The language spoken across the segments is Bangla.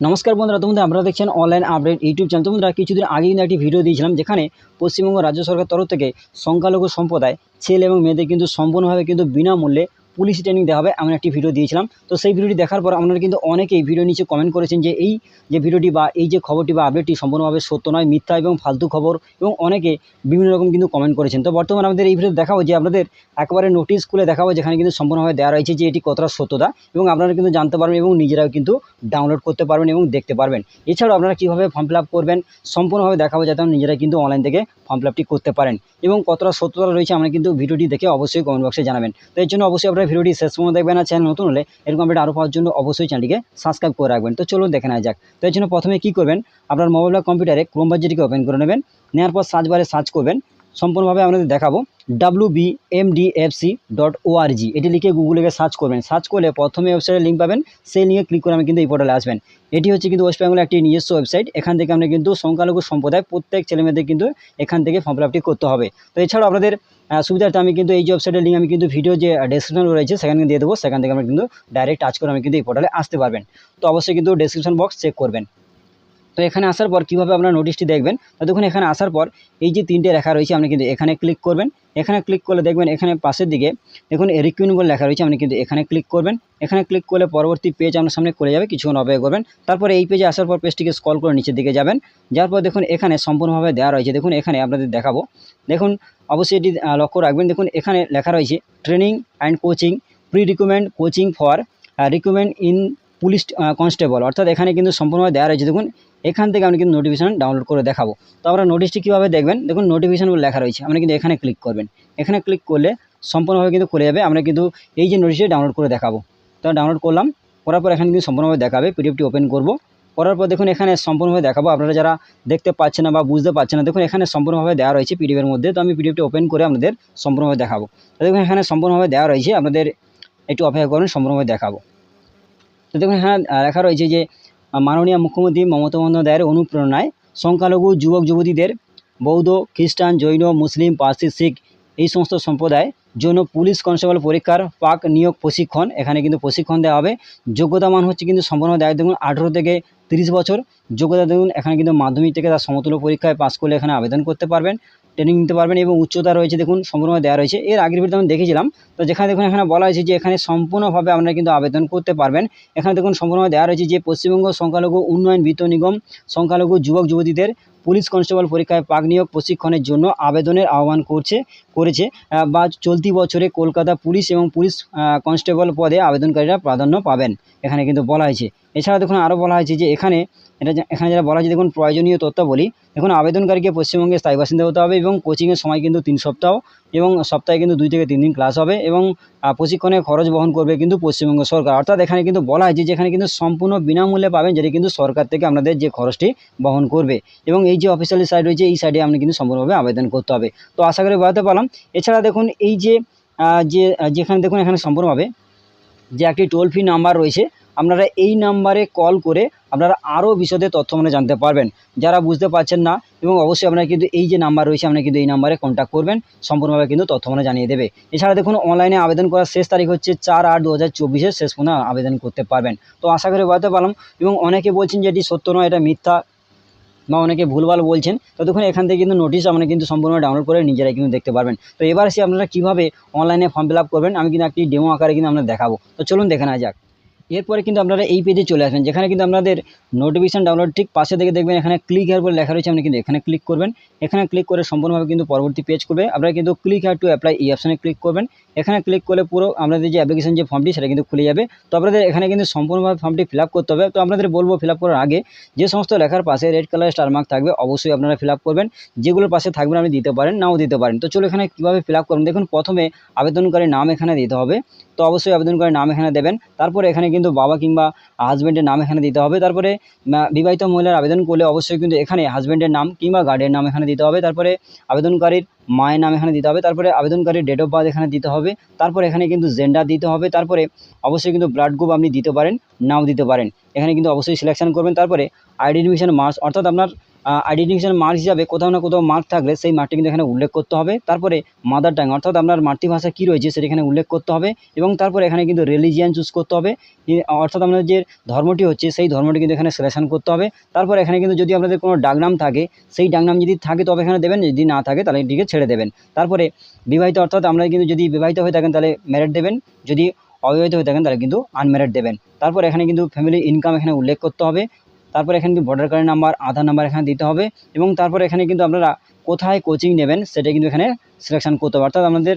নমস্কার বন্ধুরা, তোমাদের আপনারা দেখছেন অনলাইন আপডেট ইউটিউব চ্যানেল তোমরা কিছুদিন আগে কিন্তু একটি ভিডিও দিয়েছিলাম, যেখানে পশ্চিমবঙ্গ রাজ্য সরকার তরফ থেকে সংখ্যালঘু সম্প্রদায়, ছেলে এবং মেয়েদের কিন্তু সম্পূর্ণভাবে কিন্তু বিনামূল্যে পুলিশ ট্রেনিং দেওয়া হবে, এমন একটি ভিডিও দিয়েছিলাম। তো সেই ভিডিওটি দেখার পর আপনারা কিন্তু অনেকেই ভিডিও নিচে কমেন্ট করেছেন যে এই যে ভিডিওটি বা এই যে খবরটি বা আপডেটটি সম্পূর্ণভাবে সত্য নয়, মিথ্যা এবং ফালতু খবর এবং অনেকে বিভিন্ন রকম কিন্তু কমেন্ট করেছেন। তো বর্তমানে আমাদের এই ভিডিও দেখাবো যে আপনাদের একবারে নোটিশ খুলে দেখাবো যেখানে কিন্তু সম্পূর্ণভাবে দেওয়া রয়েছে যে এটি কতটা সত্যতা এবং আপনারা কিন্তু জানতে পারবেন এবং নিজেরাও কিন্তু ডাউনলোড করতে পারবেন এবং দেখতে পারবেন। এছাড়াও আপনারা কীভাবে ফর্ম ফিল করবেন, সম্পূর্ণভাবে দেখাবো যাতে নিজেরা কিন্তু অনলাইন থেকে ফর্ম ফিল করতে পারেন। এবং কতটা সত্যতা রয়েছে আমরা কিন্তু ভিডিওটি দেখে অবশ্যই কমেন্ট বক্সে জানাবেন। তো এর জন্য অবশ্যই আপনারা ভিডিওটি শেষ সময় দেখবেন আর চ্যানেল নতুন হলে এরকম আপডেট আরও পাওয়ার জন্য অবশ্যই চ্যানেলটিকে সাবস্ক্রাইব করে রাখবেন। তো চলুন দেখে নেওয়া যাক। তো এর জন্য প্রথমে কী করবেন? আপনার মোবাইল বা কম্পিউটারে ক্রোম বাজারটিকে ওপেন করে নেবেন। নেওয়ার পর সার্চ বারে সার্চ করবেন। সম্পূর্ণভাবে আপনাদের দেখাবো। W B M D F C dot ORG এটি লিখে গুগলে গিয়ে সার্চ করবেন। সার্চ করলে প্রথমে ওয়েবসাইটের লিঙ্ক পাবেন। সেই লিঙ্কে ক্লিক করে আমি কিন্তু এই পোর্টালে আসবেন। এটি হচ্ছে কিন্তু ওয়েস্ট বেঙ্গলের একটি নিজস্ব ওয়েবসাইট এখান থেকে আমরা কিন্তু সংখ্যালঘু সম্প্রদায়, প্রত্যেক ছেলেমেয়েদের কিন্তু এখান থেকে ফর্ম ফিল করতে হবে। তো এছাড়াও আপনাদের সুবিধার্থে আমি কিন্তু এই যে ওয়েবসাইটের লিঙ্ক আমি কিন্তু ভিডিও যে ডেসক্রিপশন রয়েছে, সেখানে দিয়ে দেবো। সেখান থেকে আমরা কিন্তু ডাইরেক্ট টাচ করে আমি কিন্তু এই পোর্টালে আসতে পারবেন। তো অবশ্যই কিন্তু ডেসক্রিপশন বক্স চেক করবেন। তো এখানে আসার পর কীভাবে আপনারা নোটিশটি দেখবেন? তো দেখুন, এখানে আসার পর এই যে তিনটে লেখা রয়েছে, আপনি কিন্তু এখানে ক্লিক করবেন। এখানে ক্লিক করলে দেখবেন, এখানে পাশের দিকে দেখুন রিকুইন বলে লেখা রয়েছে, আপনি কিন্তু এখানে ক্লিক করবেন। এখানে ক্লিক করলে পরবর্তী পেজ আপনার সামনে করে যাবে, কিছুক্ষণ অপেক্ষা করবেন। তারপরে এই পেজে আসার পর পেজটিকে স্কল করে নিচের দিকে যাবেন। যার পর দেখুন, এখানে সম্পূর্ণভাবে দেওয়া রয়েছে। দেখুন, এখানে আপনাদের দেখাবো। দেখুন, অবশ্যই এটি লক্ষ্য রাখবেন। দেখুন, এখানে লেখা রয়েছে training and coaching pre recommend coaching for recommend in police constable অর্থাৎ এখানে কিন্তু সম্পূর্ণভাবে দেওয়া রয়েছে। দেখুন এখান থেকে আমি কিন্তু নোটিফিকেশান ডাউনলোড করে দেখাবো। তো আমরা নোটিশটি কীভাবে দেখবেন? দেখুন নোটিফিকেশান বলে লেখা রয়েছে। আপনি কিন্তু এখানে ক্লিক করবেন। এখানে ক্লিক করলে সম্পূর্ণভাবে কিন্তু খুলে যাবে। আমরা কিন্তু এই যে নোটিশটি ডাউনলোড করে দেখাবো। তো ডাউনলোড করলাম, করার পর এখানে কিন্তু সম্পূর্ণভাবে দেখাবে পিডিএফটি ওপেন করব। করার পর দেখুন, এখানে সম্পূর্ণভাবে দেখাবো। আপনারা যারা দেখতে পাচ্ছেন না বা বুঝতে পারছেন না, দেখুন, এখানে সম্পূর্ণভাবে দেওয়া রয়েছে পিডিএফের মধ্যে। তো আমি পিডিএফটি ওপেন করে আপনাদের সম্পূর্ণভাবে দেখাবো। তো দেখুন, এখানে সম্পূর্ণভাবে দেওয়া রয়েছে। আপনাদের একটু অপেক্ষা করুন, সম্পূর্ণভাবে দেখাবো। তো দেখুন, এখানে লেখা রয়েছে যে মাননীয় মুখ্যমন্ত্রী মমতা বন্দ্যোপাধ্যায়ের অনুপ্রেরণায় সংখ্যালঘু যুবক যুবতীদের বৌদ্ধ, খ্রিস্টান, জৈন, মুসলিম, পার্সি, শিখ এই সমস্ত সম্প্রদায় জন্য পুলিশ কনস্টেবল পরীক্ষার পাক নিয়োগ প্রশিক্ষণ, এখানে কিন্তু প্রশিক্ষণ দেওয়া হবে। যোগ্যতা মান হচ্ছে কিন্তু সম্পূর্ণ দেয় দেখুন, আঠেরো থেকে তিরিশ বছর। যোগ্যতা দেখুন, এখানে কিন্তু মাধ্যমিক থেকে তার সমতুল্য পরীক্ষায় পাস করলে এখানে আবেদন করতে পারবেন। ট্রেনিং নিতে পারবেন এবং উচ্চতা রয়েছে দেখুন সম্পূর্ণ দেওয়া রয়েছে। এর আগের ভিডিও আমি দেখেছিলাম, তো যেখানে দেখুন, এখানে বলা হয়েছে যে এখানে সম্পূর্ণভাবে আপনারা কিন্তু আবেদন করতে পারবেন। এখানে দেখুন, সম্পূর্ণভাবে দেওয়া রয়েছে যে পশ্চিমবঙ্গ সংখ্যালঘু উন্নয়ন বিত্ত নিগম, সংখ্যালঘু যুবক যুবতীদের পুলিশ কনস্টেবল পরীক্ষায় পাক নিয়োগ প্রশিক্ষণের জন্য আবেদনের আহ্বান করছে করেছে। বা চলতি বছরে কলকাতা পুলিশ এবং পুলিশ কনস্টেবল পদে আবেদনকারীরা প্রাধান্য পাবেন এখানে কিন্তু বলা হয়েছে। এছাড়া দেখুন আরও বলা হয়েছে যে এখানে এটা এখানে যারা বলা হয়েছে দেখুন প্রয়োজনীয় তথ্যাবলী দেখুন আবেদনকারীকে পশ্চিমবঙ্গে স্থায়ী বাসিন্দা হতে হবে এবং কোচিংয়ের সময় কিন্তু তিন সপ্তাহ এবং সপ্তাহে কিন্তু দুই থেকে তিন দিন ক্লাস হবে এবং আহ, প্রশিক্ষণের খরচ বহন করবে কিন্তু পশ্চিমবঙ্গ সরকার। অর্থাৎ এখানে কিন্তু বলা হয়েছে যে এখানে কিন্তু সম্পূর্ণ বিনামূল্যে পাবেন যেটি কিন্তু সরকার থেকে আপনাদের যে খরচটি বহন করবে। এবং এই যে অফিসিয়ালি সাইট রয়েছে, এই সাইডে আপনি কিন্তু সম্পূর্ণভাবে আবেদন করতে হবে। তো আশা করি বোঝাতে পারলাম। এছাড়া দেখুন, এই যে যে যেখানে দেখুন, এখানে সম্পূর্ণভাবে যে একটি টোল ফ্রি নাম্বার রয়েছে, আপনারা এই নাম্বারে কল করে আপনারা আরও বিশদে তথ্য মানে জানতে পারবেন। যারা বুঝতে পারছেন না, এবং অবশ্যই আপনারা কিন্তু এই যে নাম্বার রয়েছে, আপনারা কিন্তু এই নাম্বারে কন্ট্যাক্ট করবেন, সম্পূর্ণভাবে কিন্তু তথ্য মানে জানিয়ে দেবে। এছাড়া দেখুন অনলাইনে আবেদন করার শেষ তারিখ হচ্ছে চার আট দু হাজার চব্বিশের শেষ পর্যন্ত আবেদন করতে পারবেন। তো আশা করি বোঝাতে পারলাম, এবং অনেকে বলছেন যে এটি সত্য নয়, এটা মিথ্যা। বা অনেকে ভুলভাল বলছেন, ততক্ষণ এখান থেকে কিন্তু নোটিশ আপনারা কিন্তু সম্পূর্ণ ডাউনলোড করে নিজেরাই কিন্তু দেখতে পারবেন। তো এবার সে আপনারা কীভাবে অনলাইনে ফর্ম ফিল করবেন, আমি কিন্তু একটি ডেমো আকারে কিন্তু আপনাদের দেখাবো। তো চলুন দেখে নেওয়া যাক। এরপরে কিন্তু আপনারা এই পেজে চলে আসবেন, যেখানে কিন্তু আপনাদের নোটিফিকেশান ডাউনলোড ঠিক পাশে থেকে দেখবেন এখানে ক্লিক হেয়ার বলে লেখা রয়েছে, আপনি কিন্তু এখানে ক্লিক করবেন। এখানে ক্লিক করে সম্পূর্ণভাবে কিন্তু পরবর্তী পেজ করবে আপনারা কিন্তু ক্লিক হেয়ার টু অ্যাপ্লাই এই অপশানে ক্লিক করবেন। এখানে ক্লিক করলে পুরো আপনাদের যে অ্যাপ্লিকেশন যে ফর্মটি সেটা কিন্তু খুলে যাবে। তো আপনাদের এখানে কিন্তু সম্পূর্ণভাবে ফর্মটি ফিল করতে হবে। তো আপনাদের বলব ফিল করার আগে যে সমস্ত লেখার পাশে রেড কালার স্টার মার্ক থাকবে, অবশ্যই আপনারা ফিল করবেন। যেগুলোর পাশে থাকবে আপনি দিতে পারেন, নাও দিতে পারেন। তো চলো এখানে কীভাবে ফিল করবেন? দেখুন, প্রথমে আবেদনকারীর নাম এখানে দিতে হবে। তো অবশ্যই আবেদনকারীর নাম এখানে দেবেন। তারপরে এখানে কিন্তু বাবা কিংবা হাজব্যান্ডের নাম এখানে দিতে হবে। তারপরে বিবাহিত মহিলার আবেদন করলে অবশ্যই কিন্তু এখানে হাজব্যান্ডের নাম কিংবা গার্ডের নাম এখানে দিতে হবে। তারপরে আবেদনকারীর মায়ের নাম এখানে দিতে হবে, তারপরে আবেদনকারী ডেট অফ বার্থ এখানে দিতে হবে, তারপরে এখানে কিন্তু জেন্ডার দিতে হবে, তারপরে অবশ্যই কিন্তু ব্লাড গ্রুপ আপনি দিতে পারেন, নাও দিতে পারেন। এখানে কিন্তু অবশ্যই সিলেকশন করবেন, তারপরে আইডেন্টিফিকেশন মার্কস অর্থাৎ আপনার আইডেন্টিফিকেশন মার্ক হিসাবে কোথাও না কোথাও মার্ক থাকলে সেই মার্কটি কিন্তু এখানে উল্লেখ করতে হবে। তারপরে মাদার টাং অর্থাৎ আপনার মাতৃভাষা কী রয়েছে সেটা এখানে উল্লেখ করতে হবে এবং তারপরে এখানে কিন্তু রিলিজিয়ান চুজ করতে হবে। অর্থাৎ আপনার যে ধর্মটি হচ্ছে সেই ধর্মটি কিন্তু এখানে সিলেকশন করতে হবে। তারপর এখানে কিন্তু যদি আপনাদের কোনো ডাকনাম থাকে, সেই ডাকনাম যদি থাকে তবে এখানে দেবেন, যদি না থাকে তাহলে এটিকে ছেড়ে দেবেন। তারপরে বিবাহিত, অর্থাৎ আমরা কিন্তু যদি বিবাহিত হয়ে থাকেন তাহলে ম্যারেড দেবেন। যদি অবিবাহিত হয়ে থাকেন তাহলে কিন্তু আনম্যারেড দেবেন। তারপর এখানে কিন্তু ফ্যামিলি ইনকাম এখানে উল্লেখ করতে হবে। তারপর এখানে কিন্তু voter card number Aadhaar number এখানে দিতে হবে এবং তারপর এখানে কিন্তু আপনারা কোথায় কোচিং নেবেন সেটা কিন্তু এখানে সিলেকশন করতে হবে। অর্থাৎ আপনাদের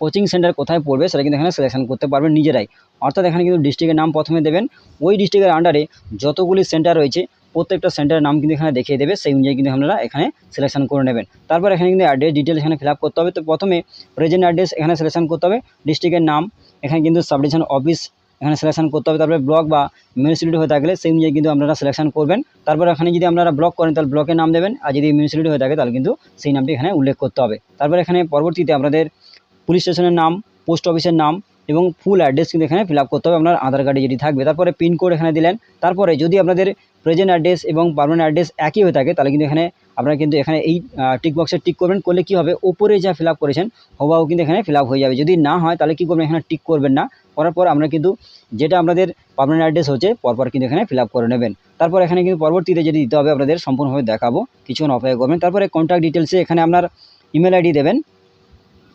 কোচিং সেন্টার কোথায় পড়বে সেটা কিন্তু এখানে সিলেকশন করতে পারবেন নিজেরাই। অর্থাৎ এখানে কিন্তু ডিস্ট্রিক্টের নাম প্রথমে দেবেন। ওই ডিস্ট্রিক্টের আন্ডারে যতগুলি সেন্টার রয়েছে, প্রত্যেকটা সেন্টারের নাম কিন্তু এখানে দেখিয়ে দেবে, সেই অনুযায়ী কিন্তু আপনারা এখানে সিলেকশন করে নেবেন। তারপর এখানে কিন্তু অ্যাড্রেস ডিটেলস এখানে ফিল করতে হবে। তো প্রথমে প্রেজেন্ট অ্যাড্রেস এখানে সিলেকশন করতে হবে। ডিস্ট্রিক্টের নাম, এখানে কিন্তু সাবডিভিশন অফিস এখানে সিলেকশন করতে হবে। তারপরে ব্লক বা মিউনিসিপ্যালিটি হয়ে থাকলে সেই অনুযায়ী কিন্তু আপনারা সিলেকশন করবেন। তারপর এখানে যদি আপনারা ব্লক করেন, তাহলে ব্লকের নাম দেবেন। আর যদি মিউনিসিপ্যালিটি হয়ে থাকে, তাহলে কিন্তু সেই নামটি এখানে উল্লেখ করতে হবে। তারপর এখানে পরবর্তীতে আপনাদের পুলিশ স্টেশনের নাম পোস্ট অফিসের নাম এবং ফুল অ্যাড্রেস কিন্তু এখানে ফিল করতে হবে। আপনার আধার কার্ডে যেটি থাকবে। তারপরে পিনকোড এখানে দিলেন। তারপরে যদি আপনাদের প্রেজেন্ট অ্যাড্রেস এবং পারমানেন্ট অ্যাড্রেস একই হয়ে থাকে, তাহলে কিন্তু এখানে আপনারা কিন্তু এখানে এই টিক বক্সে টিক করবেন। করলে কী হবে? ওপরে যা ফিল করেছেন হবাও কিন্তু এখানে ফিল হয়ে যাবে। যদি না হয়, তাহলে কী করবেন? এখানে টিক করবেন না। করার পর আমরা কিন্তু যেটা আপনাদের পারমানেন্ট অ্যাড্রেস হচ্ছে, পরপর কিন্তু এখানে ফিল করে নেবেন। তারপর এখানে কিন্তু পরবর্তীতে যেটি দিতে হবে আপনাদের সম্পূর্ণভাবে দেখাবো কিছুক্ষণ অপেক্ষা করবেন। তারপরে কন্ট্যাক্ট ডিটেলসে এখানে আপনার ইমেল আইডি দেবেন।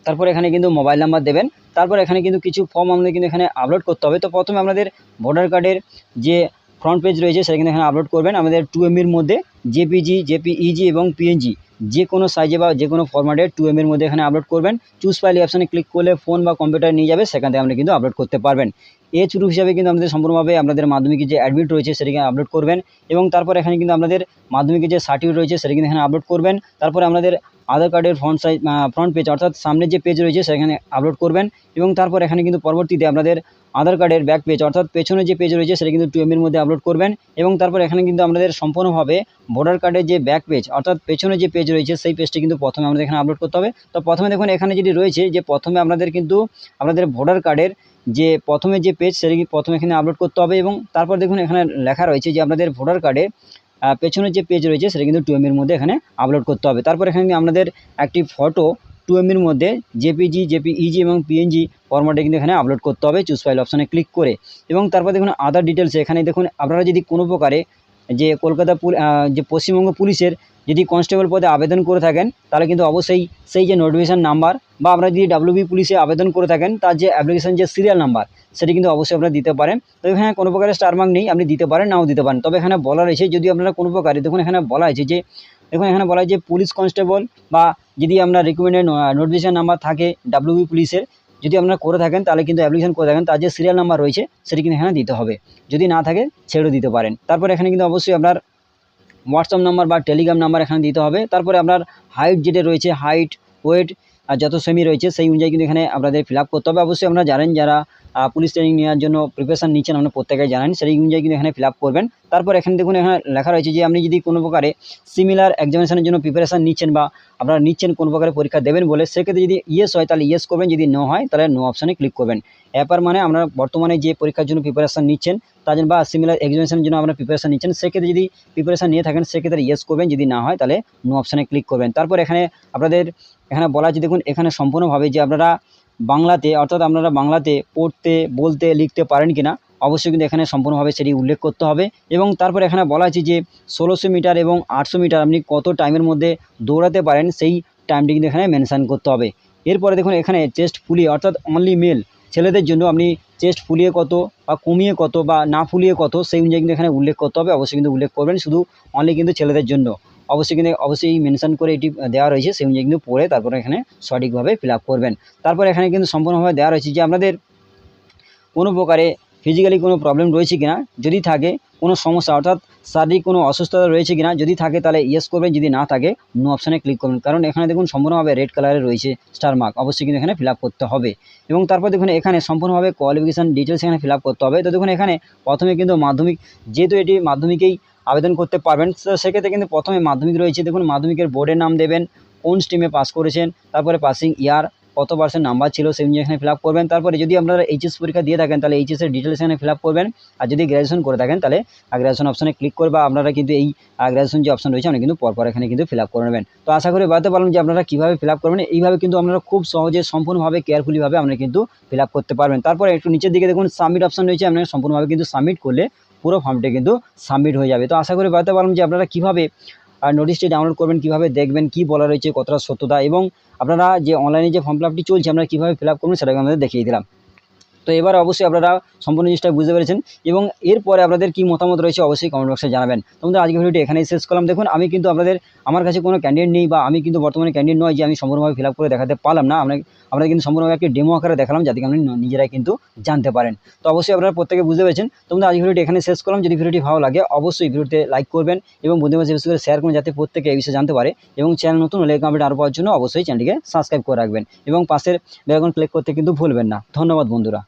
তারপর এখানে কিন্তু মোবাইল নাম্বার দেবেন। তারপর এখানে কিন্তু কিছু ফর্ম আমাদের কিন্তু এখানে আপলোড করতে হবে। তো প্রথমে আপনাদের ভোটার কার্ডের যে ফ্রন্ট পেজ রয়েছে, সেটা কিন্তু এখানে আপলোড করবেন। আমাদের টু এমবির মধ্যে জেপিজি জেপিইজি এবং পিএনজি যে কোনো সাইজে বা যে কোনো ফরম্যাটে টু এমবির মধ্যে এখানে আপলোড করবেন। চুজ ফাইল অপশানে ক্লিক করলে ফোন বা কম্পিউটার নিয়ে যাবে, সেখান থেকে আপনি কিন্তু আপলোড করতে পারবেন। এজ গ্রুপ হিসাবে কিন্তু আমাদের সম্পূর্ণভাবে আপনাদের মাধ্যমিকের যে অ্যাডমিট রয়েছে সেটাকে আপলোড করবেন। এবং তারপর এখানে কিন্তু আপনাদের মাধ্যমিকের যে সার্টিফিকেট রয়েছে, সেটা কিন্তু এখানে আপলোড করবেন। তারপরে আমাদের আধার কার্ডের ফ্রন্ট সাইজ ফ্রন্ট পেজ অর্থাৎ সামনের যে পেজ রয়েছে, সেখানে আপলোড করবেন। এবং তারপর এখানে কিন্তু পরবর্তীতে আপনাদের আধার কার্ডের ব্যাক পেজ অর্থাৎ পেছনে যে পেজ রয়েছে, সেটা কিন্তু টু এমবির মধ্যে আপলোড করবেন। এবং তারপর এখানে কিন্তু আমাদের সম্পূর্ণভাবে ভোটার কার্ডের যে ব্যাক পেজ অর্থাৎ পেছনে যে পেজ রয়েছে, সেই পেজটি কিন্তু প্রথমে আমাদের এখানে আপলোড করতে হবে। তো প্রথমে দেখুন, এখানে যেটি রয়েছে, যে প্রথমে আপনাদের কিন্তু আপনাদের ভোটার কার্ডের যে প্রথমে যে পেজ সেটা প্রথমে এখানে আপলোড করতে হবে এবং তারপর দেখুন, এখানে লেখা রয়েছে যে আপনাদের ভোটার কার্ডে পেছনের যে পেজ রয়েছে, সেটা কিন্তু টু এমবির মধ্যে এখানে আপলোড করতে হবে। তারপর এখানে আপনাদের একটি ফটো টু এমবির মধ্যে জেপিজি জেপিইজি এবং পিএনজি ফরম্যাটে কিন্তু এখানে আপলোড করতে হবে চুজ ফাইল অপশানে ক্লিক করে। এবং তারপর দেখুন আদার ডিটেলস এখানে দেখুন, আপনারা যদি কোনো প্রকারে যে কলকাতা যে পশ্চিমবঙ্গ পুলিশের যদি কনস্টেবল পদে আবেদন করে থাকেন, তাহলে কিন্তু অবশ্যই সেই যে নোটিফিকেশান নাম্বার বা আপনারা যদি ডাব্লিউবি পুলিশে আবেদন করে থাকেন, তার যে অ্যাপ্লিকেশান যে সিরিয়াল নাম্বার সেটি কিন্তু অবশ্যই আপনারা দিতে পারেন। তবে এখানে কোনো প্রকারের স্টার মার্ক নেই, আপনি দিতে পারেন, নাও দিতে পারেন। তবে এখানে বলা রয়েছে যদি আপনারা কোনো প্রকারে, দেখুন এখানে বলা হয়েছে যে, দেখুন এখানে বলা হয় যে পুলিশ কনস্টেবল বা যদি আপনার রিকমেন্ডেড নোটিফিকেশান নাম্বার থাকে ডাব্লিউবি পুলিশের যদি আপনারা করে থাকেন, তাহলে কিন্তু অ্যাপ্লিকেশন করে থাকেন, তার যে সিরিয়াল নাম্বার রয়েছে, সেটি কিন্তু এখানে দিতে হবে। যদি না থাকে ছেড়ে দিতে পারেন। তারপর এখানে কিন্তু অবশ্যই আপনার হোয়াটসঅ্যাপ নাম্বার বা টেলিগ্রাম নাম্বার এখানে দিতে হবে। তারপরে আপনার হাইট যেটা রয়েছে হাইট ওয়েট যত সেমি রয়েছে, সেই অনুযায়ী কিন্তু এখানে আপনাদের ফিল আপ করতে হবে। অবশ্যই আপনারা জানেন যারা পুলিশ ট্রেনিং নেওয়ার জন্য প্রিপারেশান নিচ্ছেন আপনারা প্রত্যেকে জানেন সেই অনুযায়ী কিন্তু এখানে ফিল করবেন। তারপর এখানে দেখুন, এখানে লেখা রয়েছে যে আপনি যদি কোনো প্রকারে সিমিলার এক্সামিনেশনের জন্য প্রিপারেশান নিচ্ছেন বা আপনারা নিচ্ছেন কোনো প্রকারে পরীক্ষা দেবেন বলে, সেক্ষেত্রে যদি ইয়েস হয়, তাহলে ইয়েস করবেন। যদি নো হয়, তাহলে নো অপশানে ক্লিক করবেন। অ্যাপার মানে আপনারা বর্তমানে যে পরীক্ষার জন্য প্রিপারেশান নিচ্ছেন তার জন্য বা সিমিলার এক্সামিনেশনের জন্য আপনারা প্রিপারেশান নিচ্ছেন, সেক্ষেত্রে যদি প্রিপারেশান নিয়ে থাকেন, সেক্ষেত্রে ইয়েস করবেন। যদি না হয়, তাহলে নো অপশানে ক্লিক করবেন। তারপর এখানে আপনাদের এখানে বলা আছে দেখুন, এখানে সম্পূর্ণভাবে যে আপনারা বাংলাতে, অর্থাৎ আপনারা বাংলাতে পড়তে, বলতে, লিখতে পারেন কিনা, অবশ্যই কিন্তু এখানে সম্পূর্ণভাবে সেটি উল্লেখ করতে হবে। এবং তারপর এখানে বলা আছে যে, ষোলোশো মিটার এবং আটশো মিটার আপনি কত টাইমের মধ্যে দৌড়াতে পারেন, সেই টাইমটি কিন্তু এখানে মেনশান করতে হবে। এরপরে দেখুন, এখানে চেস্ট ফুলিয়ে, অর্থাৎ অনলি মেল ছেলেদের জন্য আপনি চেস্ট ফুলিয়ে কত বা কমিয়ে কত বা না ফুলিয়ে কত, সেই অনুযায়ী কিন্তু এখানে উল্লেখ করতে হবে। অবশ্যই কিন্তু উল্লেখ করবেন, শুধু অনলি কিন্তু ছেলেদের জন্য। অবশ্যই কিন্তু অবশ্যই মেনশন করে এটি দেওয়া রয়েছে, সেই অনুযায়ী কিন্তু পড়ে তারপরে এখানে সঠিকভাবে ফিল করবেন। তারপর এখানে কিন্তু সম্পূর্ণভাবে দেওয়া রয়েছে যে আপনাদের কোনো প্রকারে ফিজিক্যালি কোনো প্রবলেম রয়েছে কিনা, যদি থাকে কোনো সমস্যা, অর্থাৎ শারীরিক কোনো অসুস্থতা রয়েছে কিনা, যদি থাকে তাহলে ইয়েস করবেন, যদি না থাকে নো অপশানে ক্লিক করবেন। কারণ এখানে দেখুন সম্পূর্ণভাবে রেড কালারে রয়েছে স্টার মার্ক অবশ্যই কিন্তু এখানে ফিল করতে হবে। এবং তারপর দেখুন এখানে সম্পূর্ণভাবে কোয়ালিফিকেশান ডিটেলস এখানে ফিল করতে হবে। তো দেখুন এখানে প্রথমে কিন্তু মাধ্যমিক, যেহেতু এটি মাধ্যমিকেই আবেদন করতে পারবেন। তো সেক্ষেত্রে কিন্তু প্রথমে মাধ্যমিক রয়েছে। দেখুন, মাধ্যমিকের বোর্ডের নাম দেবেন, কোন স্ট্রিমে পাস করেছেন, তারপরে পাসিং ইয়ার কত পার্সেন্ট নাম্বার ছিল, সেই অনুযায়ী এখানে ফিল আপ করবেন। তারপরে যদি আপনারা এইচএস পরীক্ষা দিয়ে থাকেন, তাহলে এইচএসের ডিটেলস এখানে ফিল আপ করবেন। আর যদি গ্র্যাজুয়েশন করে থাকেন, তাহলে গ্র্যাজুয়েশন অপশনে ক্লিক করে বা আপনারা কিন্তু এই গ্র্যাজুয়েশন যে অপশন রয়েছে, আপনি কিন্তু পরপর এখানে কিন্তু ফিল আপ করে নেবেন। তো আশা করি বলতে পারলাম যে আপনারা কীভাবে ফিল আপ করবেন। এইভাবে কিন্তু আপনারা খুব সহজে, সম্পূর্ণভাবে কেয়ারফুলিভাবে আপনারা কিন্তু ফিল আপ করতে পারবেন। তারপরে একটু নিচের দিকে দেখুন সাবমিট অপশন রয়েছে। আপনারা সম্পূর্ণভাবে কিন্তু সাবমিট করলে পুরো ফর্মটি কিন্তু সাবমিট হয়ে যাবে। তো আশা করি বলতে পারলাম যে আপনারা কীভাবে আর নোটিশটি ডাউনলোড করবেন, কীভাবে দেখবেন, কী বলা রয়েছে, কতটা সত্যতা এবং আপনারা যে অনলাইনে যে ফর্ম ফিল চলছে, আপনারা কীভাবে ফিল আপ করবেন, সেটাকে আমাদের দেখিয়ে দিলাম। তো এবার অবশ্যই আপনারা সম্পূর্ণ জিনিসটা বুঝতে পেরেছেন এবং এরপরে আপনাদের কী মতামত রয়েছে অবশ্যই কমেন্ট বক্সে জানাবেন। তোমাদের আজকে ভিডিওটি এখানেই শেষ করলাম। দেখুন, আমি কিন্তু আপনাদের, আমার কাছে কোনো ক্যান্ডিডেট নেই বা আমি কিন্তু বর্তমানে ক্যান্ডিডেট নয় যে আমি সম্পূর্ণভাবে ফিল করে দেখাতে পারলাম না। আমরা আমরা কিন্তু সম্পূর্ণভাবে একটি ডেমো আকারে দেখালাম যাতে আপনি নিজেরাই কিন্তু জানতে পারেন। তো অবশ্যই আপনারা প্রত্যেকে বুঝতে পেরেছেন। তোমাদের আজকে ভিডিওটি এখানে শেষ করলাম। যদি ভিডিওটি ভালো লাগে, অবশ্যই ভিডিওতে লাইক করবেন এবং বন্ধু বান্ধব করে শেয়ার করুন যাতে প্রত্যেকে এই বিষয়ে জানতে পারে এবং চ্যানেল নতুন হলে আপডেট আরও পাওয়ার জন্য অবশ্যই চ্যানেলটিকে সাবস্ক্রাইব করে রাখবেন এবং পাশের বেলকন ক্লিক করতে কিন্তু ভুলবেন না। ধন্যবাদ বন্ধুরা।